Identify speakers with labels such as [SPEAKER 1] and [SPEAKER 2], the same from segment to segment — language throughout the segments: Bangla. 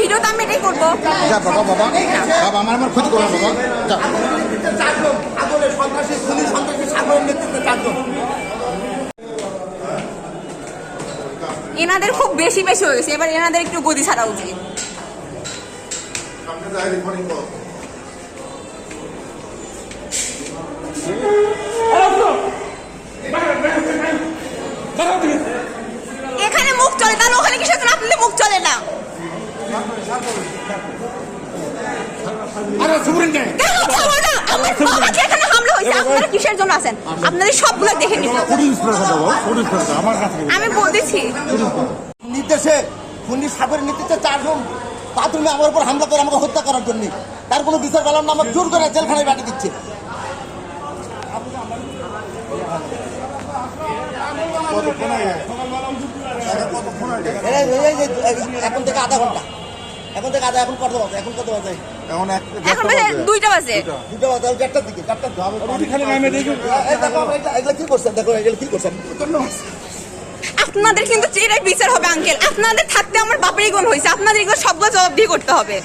[SPEAKER 1] ভিডিও আমি এটাই করব।
[SPEAKER 2] যা বাবা বাবা। বাবা আমার আমার ক্ষতি করো বাবা। যা।
[SPEAKER 3] চারজন আদলে সন্ত্রাসী খুনি সন্ত্রাসী সাগরের নেতৃত্বে চারজন
[SPEAKER 1] এনাদের খুব বেশি বেশি হয়ে গেছে। এবার এনাদের একটু গদি ছাড়া উচিত। এখানে মুখ চলে তাহলে ওখানে জন্য? আপনাদের মুখ চলে না।
[SPEAKER 2] আরে সুপ্রিম কে
[SPEAKER 1] কেন চলবো না? আমার বাবাকে এখানে হামলা হয়েছে আপনারা কিসের জন্য আছেন? আপনাদের সবগুলো দেখে নিব
[SPEAKER 2] ফুড ইন্সপেক্টর দেবো ফুড ইন্সপেক্টর আমার কাছে
[SPEAKER 1] আমি বলতেছি।
[SPEAKER 3] নির্দেশে খুনি সাগরের নেতৃত্বে চারজন বাথরুমে আমার উপর হামলা করে আমাকে হত্যা করার জন্য। তার কোনো বিচার পেলাম না আমাকে জোর করে জেলখানায় পাঠিয়ে দিচ্ছে। এখন থেকে আধা ঘণ্টা। এখন থেকে আধা এখন কত বাজে? এখন কত বাজে?
[SPEAKER 2] এখন এক
[SPEAKER 1] এখন বাজে দুইটা বাজে।
[SPEAKER 3] দুটো বাজে চারটার দিকে চারটার দিকে।
[SPEAKER 2] খালি নামে দেখি।
[SPEAKER 3] এই দেখো আমরা এগুলো কি করছেন? দেখো এগুলো কি করছেন?
[SPEAKER 1] আপনাদের কিন্তু এটাই বিচার হবে আঙ্কেল। আপনাদের থাকতে আমার বাপেরই গুণ হয়েছে আপনাদের এগুলো সবগুলো জবাবদিহি করতে হবে।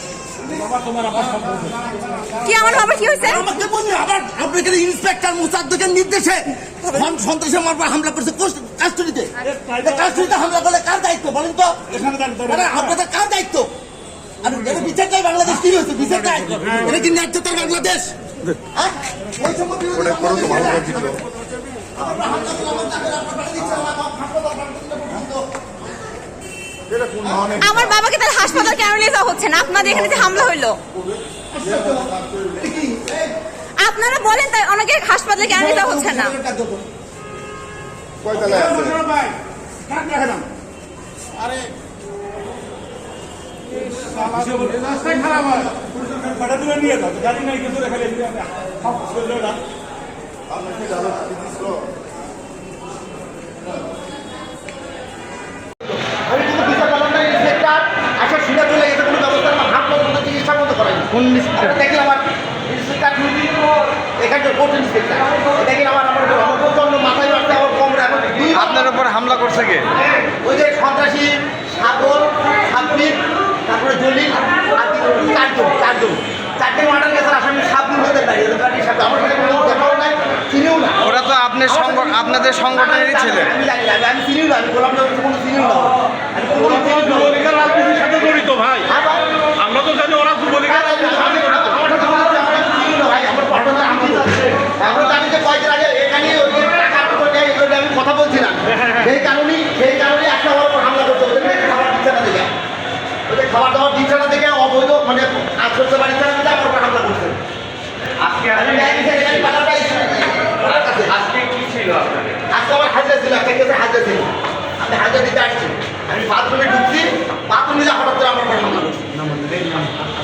[SPEAKER 1] কি আমার বাবা কি হয়েছে
[SPEAKER 3] আমাকে বলুন আবার আপনি এখানে ইন্সপেক্টর মুসাদ্দুকের নির্দেশে সন- সন্ত্রাসী আমার উপর হামলা করছে। কাস্টডিতে কাস্টডিতে হামলা করলে কার দায়িত্ব বলেন তো? আরে আপনাদের কার দায়িত্ব? আর এটা বিচার চাই বাংলাদেশ কি হয়েছে? বিচার চাই এটা কি ন্যায্যতার বাংলাদেশ? হ্যাঁ? বাংলাদেশ। আমরা
[SPEAKER 1] বাবাকে তাহলে হাসপাতাল কেন নিয়ে যাওয়া হচ্ছে না? আপনাদের এখানে যে হামলা হইল। আপনারা বলেন তাই অনেকে হাসপাতালে কেন নিয়ে যাওয়া হচ্ছে না?
[SPEAKER 2] কয়তলায়
[SPEAKER 3] দেখি আমার ইন্সপেক্টর এখানে কোর্ট ইন্সপেক্টর। দেখি আমার আমার আমার প্রচণ্ড মাথায় রাখতে আমার কমরে এখন দুই
[SPEAKER 4] আপনার উপর হামলা করছে কে
[SPEAKER 3] ওই যে সন্ত্রাসী সাগর সাব্বির তারপরে জলিল আর তিন- চারটে মার্ডার কেসের আসামি সাব্বির হতে পারে আমার সাথে কোনো দেখাও নাই চিনিও না।
[SPEAKER 4] ওরা তো আপনার সংগঠন আপনাদের সংগঠনেরই ছেলে।
[SPEAKER 3] আমি জানি না আমি চিনিও না আমি গোলাম কোনো চিনিও না। আমি কোনো
[SPEAKER 5] যুবলীগের রাজনীতির সাথে জড়িত ভাই।
[SPEAKER 3] হ্যাঁ
[SPEAKER 5] আমরা তো জানি ওরা যুবলীগের রাজনীতির সাথে জড়িত।
[SPEAKER 3] আমার সাথে বলা হচ্ছে, না ভাই, আমার পাঠানো আমি আমরা জানি যে কয়েকদিন আগে এখানে আমি কথা বলছিলাম সেই কারণেই সেই কারণেই একটা আমার হামলা করতে ওদের খাবার দিচ্ছে না দেখে। ওদের খাবার দাবার দিচ্ছে না দেখে অবৈধ মানে কাজ করছে
[SPEAKER 4] আজকে
[SPEAKER 3] আমি ন্যায় বিচার এখানে পালাটাই
[SPEAKER 4] আজকে কি ছিল আপনাদের?
[SPEAKER 3] আজকে আমার হাজার ছিল একটা কেসে হাজার ছিল। আমি হাজার দিতে আসছি। আমি বাথরুমে ঢুকছি বাথরুমে যা হঠাৎ করে আমার হামলা করছে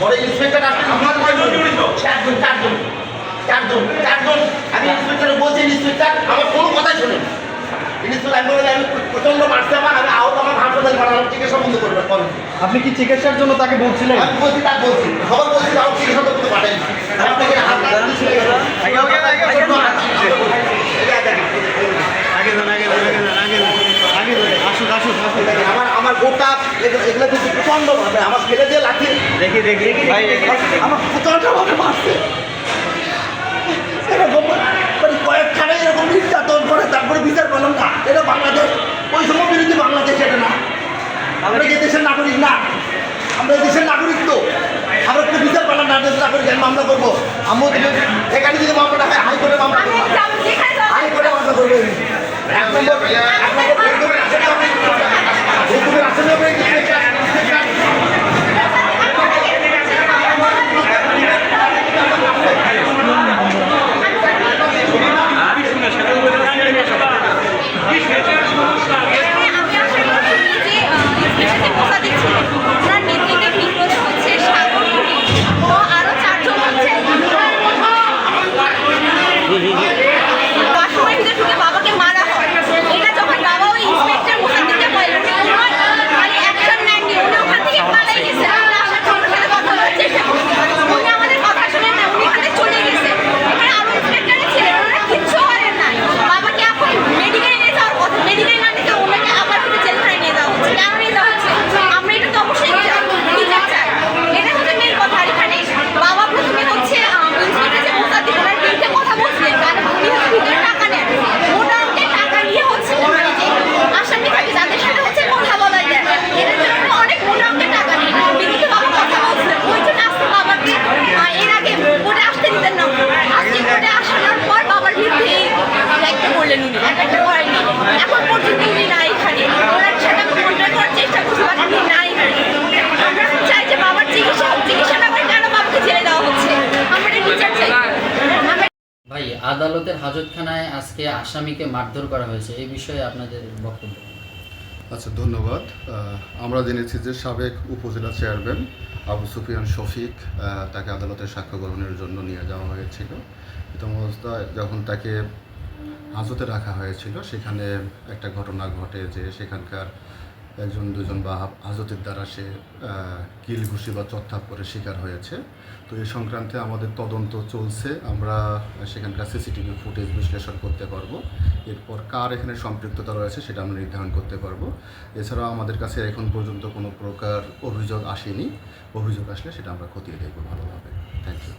[SPEAKER 3] পরে ইন্সপেক্টর আসলে আমার? চারজন চারজন চারজন চারজন। আমি ইন্সপেক্টর বলছি ইন্সপেক্টর আমার কোনো কথাই শোনেন।
[SPEAKER 4] আপনি কি চিকিৎসার জন্য তাকে বলছিলেন?
[SPEAKER 3] আমার আমার আমার গোটা এগুলো- এগুলো কিন্তু প্রচণ্ড ভাবে আমার ছেলে দিয়ে লাঠি।
[SPEAKER 4] দেখি দেখি
[SPEAKER 3] আমার প্রচণ্ড ভাবে মারছে করে তারপরে বিচার করলাম না এটা বাংলাদেশ ওই সময় বিরোধী বাংলাদেশ এটা না আমরা যে দেশের নাগরিক না আমরা এই দেশের নাগরিক তো আমরা একটু বিচার পেলাম না দেশের নাগরিক আমি মামলা করব আমিও যদি এখানে যদি মামলাটা হয় হাইকোর্টে মামলা করব হাইকোর্টে মামলা করব এক নম্বর এক নম্বর আসামি হবে বেতনের আসামি হবে
[SPEAKER 1] আমি আসলে যে স্পেশালি পোষা দিচ্ছি ওনার নেতৃত্বে ভিতরে হচ্ছে সাগর মুনি তো আরও চারজন হচ্ছে বাথরুমের ভিতরে ঢুকে বাবাকে মারা হয় এটা যখন বাবা ওই ইন্সপেক্টর মোসাদ্দিককে বলল যে তোমার মানে অ্যাকশন
[SPEAKER 6] আদালতের হাজতখানায় আজকে আসামিকে মারধর করা হয়েছে। এই বিষয়ে আপনাদের বক্তব্য।
[SPEAKER 7] আচ্ছা ধন্যবাদ। আমরা জেনেছি যে সাবেক উপজেলা চেয়ারম্যান আবু সুফিয়ান শফিক তাকে আদালতে সাক্ষ্য গ্রহণের জন্য নিয়ে যাওয়া হয়েছিল। অবস্থায় যখন তাকে হাজতে রাখা হয়েছিল, সেখানে একটা ঘটনা ঘটে যে সেখানকার একজন, দুজন বা হাজতের দ্বারা সে কিল ঘুষি বা চত্থাপ্পরের শিকার হয়েছে। তো এই সংক্রান্তে আমাদের তদন্ত চলছে। আমরা সেখানকার সিসিটিভি ফুটেজ বিশ্লেষণ করতে পারব। এরপর কার এখানে সম্পৃক্ততা রয়েছে সেটা আমরা নির্ধারণ করতে পারব। এছাড়াও আমাদের কাছে এখন পর্যন্ত কোনো প্রকার অভিযোগ আসেনি। অভিযোগ আসলে সেটা আমরা খতিয়ে দেখব ভালোভাবে। Thank you